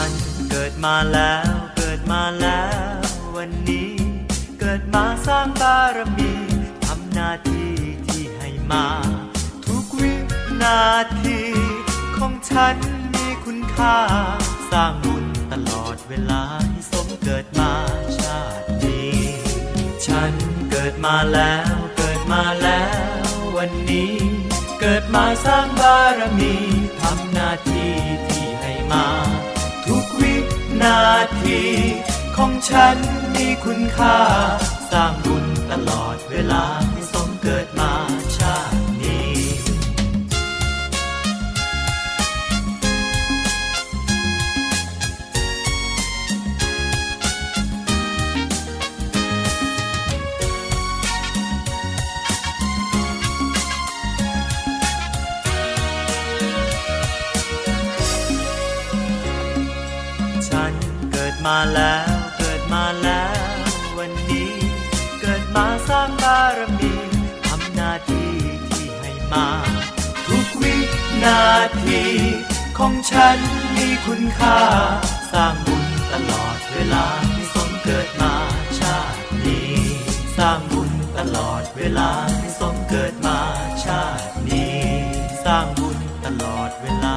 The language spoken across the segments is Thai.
ันเกิดมาแล้วเกิดมาแล้ว วันนี้ เกิดมาสร้างบารมีทำหน้าที่ที่ให้มา ทุกวินาทีของฉันมีคุณค่า สร้างบุญตลอดเวลาที่สมเกิดมาชาตินี้ ฉันเกิดมาแล้วเกิดมาแล้ว วันนี้ เกิดมาสร้างบารมีทำหน้าที่ที่ให้มา ทีของฉันมีคุณค่า สร้างบุญตลอดเวลาที่สมเกิดมา มาแล้วเกิดมาแล้ววันนี้ เกิดมาสร้างบารมีทำหน้าที่ที่ให้มา ทุกวินาทีของฉันมีคุณค่า สร้างบุญตลอดเวลาที่สมเกิดมาชาตินี้ สร้างบุญตลอดเวลาที่สมเกิดมาชาตินี้ สร้างบุญตลอดเวลา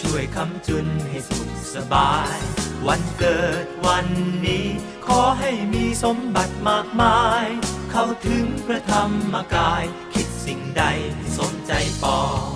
ช่วยคำจุนให้สุขสบาย วันเกิดวันนี้ ขอให้มีสมบัติมากมาย เข้าถึงพระธรรมกาย คิดสิ่งใดสมใจปอง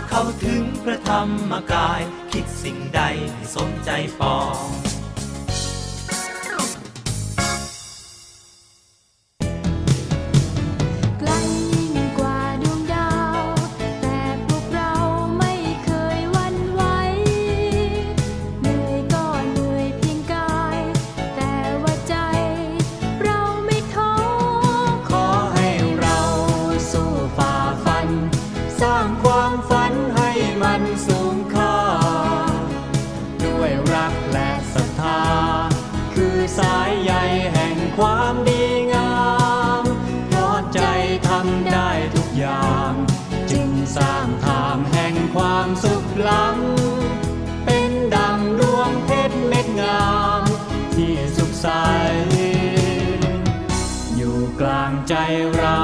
เข้าถึงพระธรรมกาย คิดสิ่งใดให้สมใจปอง ดีงามเพราะใจทำได้ทุกอย่าง จึงสร้างทางแห่งความสุขล้ำเป็นดังดวงเพชรเม็ดงาม ที่สุขใสอยู่กลางใจเรา